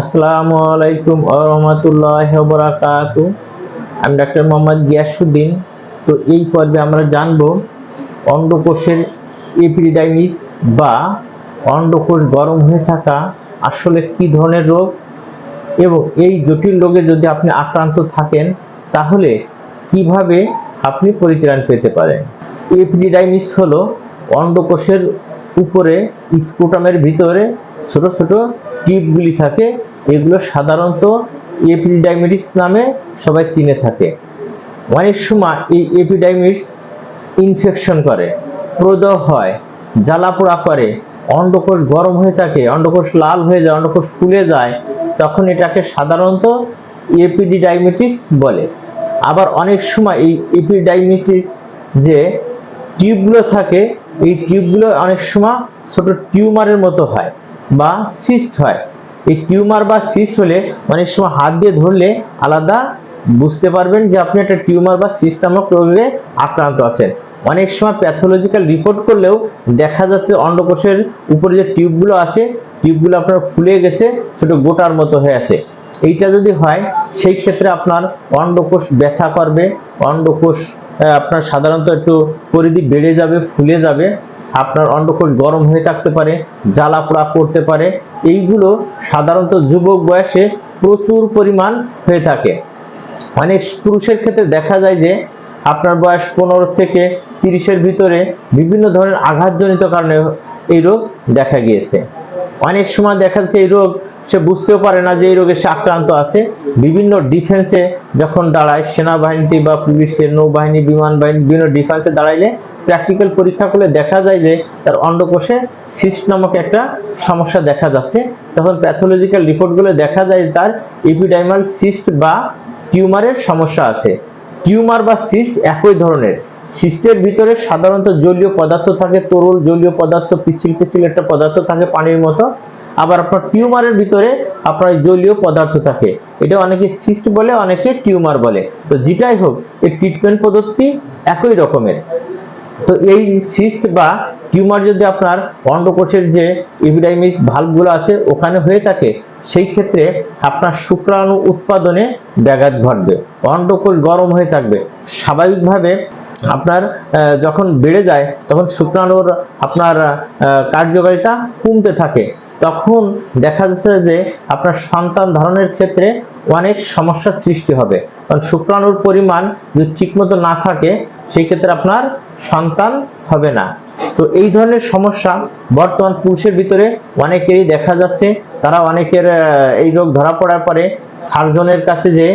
আসসালামু আলাইকুম রহমতুল্লাহ বরাকাতু। আমি ডাক্তার মোহাম্মদ গিয়াসুদ্দিন তো এই পর্বে আমরা জানব অন্ডকোষের এপিডাইমিস বা অন্ডকোষ গরম হয়ে থাকা আসলে কি ধরনের রোগ এবং এই জটিল রোগে যদি আপনি আক্রান্ত থাকেন, তাহলে কীভাবে আপনি পরিত্রাণ পেতে পারেন? এপিডিডাইমিস হলো অন্ডকোষের উপরে স্পুটামের ভিতরে ছোট ছোট টিপগুলি থাকে এগুলো সাধারণত এপিডাইমিটিস নামে সবাই চিনে থাকে। অনেক সময় এই এপিডাইমিস ইনফেকশন করে, প্রদহ হয়, জ্বালাপোড়া করে, অন্ডকোষ গরম হয়ে থাকে, অন্ডকোষ লাল হয়ে যায়, অন্ডকোষ ফুলে যায়, তখন এটাকে সাধারণত এপিডিডাইমিটিস বলে। আবার অনেক সময় এই এপিডাইমিটিস যে টিউবগুলো থাকে, এই টিউবগুলো অনেক সময় ছোট টিউমারের মতো হয় বা সিস্ট হয়। এই টিউমার বা সিস্ট হলে অনেক সময় হাত দিয়ে ধরলে আলাদা বুঝতে পারবেন যে আপনি একটা টিউমার বা সিস্ট নামক রোগে আক্রান্ত আছেন। অনেক সময় প্যাথোলজিক্যাল রিপোর্ট করলেও দেখা যাচ্ছে অন্ডকোষের উপরে যে টিউবগুলো আছে, টিউবগুলো আপনার ফুলে গেছে, ছোট গোটার মতো হয়ে আছে। এইটা যদি হয়, সেই ক্ষেত্রে আপনার অন্ডকোষ ব্যথা করবে, অন্ডকোষ আপনার সাধারণত একটু পরিধি বেড়ে যাবে, ফুলে যাবে। আপনার অন্ডকোষ গরম হয়ে থাকতে পারে, জ্বালা পোড়া করতে পারে, এইগুলো সাধারণত যুবক বয়সে প্রচুর পরিমাণ হয়ে থাকে। অনেক পুরুষের ক্ষেত্রে দেখা যায় যে আপনার বয়স পনেরো থেকে তিরিশের ভিতরে বিভিন্ন ধরনের আঘাতজনিত কারণে এই রোগ দেখা গিয়েছে। অনেক সময় দেখা যাচ্ছে এই রোগ সে বুঝতেও পারে না যে এই রোগে সে আক্রান্ত আছে। বিভিন্ন ডিফেন্সে যখন দাঁড়ায়, সেনাবাহিনীতে বা পুলিশের নৌবাহিনী বিমান বাহিনী বিভিন্ন ডিফেন্সে দাঁড়াইলে প্র্যাকটিক্যাল পরীক্ষা করলে দেখা যায় যে তার অন্ডকোষে সিস্ট নামক একটা সমস্যা দেখা যাচ্ছে। তখন প্যাথোলজিক্যাল রিপোর্টগুলো দেখা যায় তার এপিডাইমাল সিস্ট বা টিউমারের সমস্যা আছে। টিউমার বা সিস্ট একই ধরনের। সিস্টের ভিতরে সাধারণত জলীয় পদার্থ থাকে, তরল জলীয় পদার্থ পিছিল পিছিল একটা পদার্থ থাকে পানির মতো। আবার আপনার টিউমারের ভিতরে আপনার জলীয় পদার্থ থাকে। এটা অনেকে সিস্ট বলে, অনেকে টিউমার বলে। তো যেটাই হোক, এই ট্রিটমেন্ট পদ্ধতি একই রকমের। তো এই সিস্ট বা টিউমার যদি আপনার অন্ডকোষের যে এপিডাইমিস ভাল্বগুলো আছে, ওখানে হয়ে থাকে, সেই ক্ষেত্রে আপনার শুক্রাণু উৎপাদনে ব্যাঘাত ঘটবে। অন্ডকোষ গরম হয়ে থাকবে। স্বাভাবিকভাবে আপনার যখন বেড়ে যায়, তখন শুক্রাণুর আপনার কার্যকারিতা কমতে থাকে। তখন দেখা যাচ্ছে যে আপনার সন্তান ধারণের ক্ষেত্রে অনেক সমস্যার সৃষ্টি হবে। কারণ শুক্রাণুর পরিমাণ যদি ঠিকমতো না থাকে সেই ক্ষেত্রে আপনার সন্তান হবে না। তো এই ধরনের সমস্যা বর্তমান পুরুষের ভিতরে অনেকেরই দেখা যাচ্ছে। তারা অনেকের এই রোগ ধরা পড়ার পরে সার্জনের কাছে যে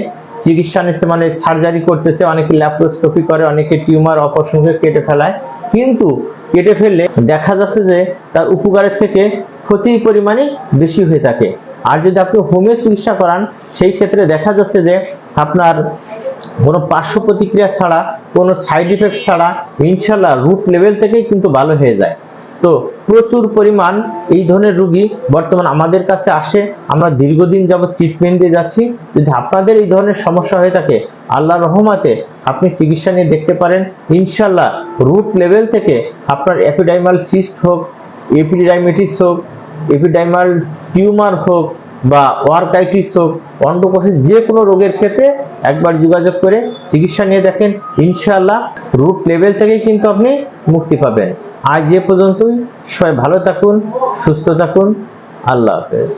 চিকিৎসা নিচ্ছে মানে সার্জারি করতেছে, অনেকে ল্যাপ্রোস্কোপি করে, অনেকে টিউমার অপসংখ্যক কেটে ফেলায়। কিন্তু কেটে ফেললে দেখা যাচ্ছে যে তার উপকারের থেকে ক্ষতির পরিমাণই বেশি হয়ে থাকে। আর যদি আপনি হোমিও চিকিৎসা করান, সেই ক্ষেত্রে দেখা যাচ্ছে যে আপনার কোনো পার্শ্ব প্রতিক্রিয়া ছাড়া, কোনো সাইড ইফেক্ট ছাড়া ইনশাল্লাহ রুট লেভেল থেকেই কিন্তু ভালো হয়ে যায়। তো প্রচুর পরিমাণ এই ধরনের রুগী বর্তমান আমাদের কাছে আসে। আমরা দীর্ঘদিন যাবত ট্রিটমেন্ট দিয়ে যাচ্ছি। যদি আপনাদের এই ধরনের সমস্যা হয়ে থাকে, আল্লাহ রহমাতে আপনি চিকিৎসা নিয়ে দেখতে পারেন। ইনশাল্লাহ রুট লেভেল থেকে আপনার এপিডাইমাল সিস্ট হোক এপিডাইমেটিস হোক এপিডাইমাল টিউমার হোক বা ওয়ার্কাইটিস হোক অন্ডকোষের যে কোনো রোগের ক্ষেত্রে একবার যোগাযোগ করে চিকিৎসা নিয়ে দেখেন। ইনশাআল্লাহ রুট লেভেল থেকেই কিন্তু আপনি মুক্তি পাবেন। আজ যে পর্যন্তই। সবাই ভালো থাকুন, সুস্থ থাকুন। আল্লাহ হাফেজ।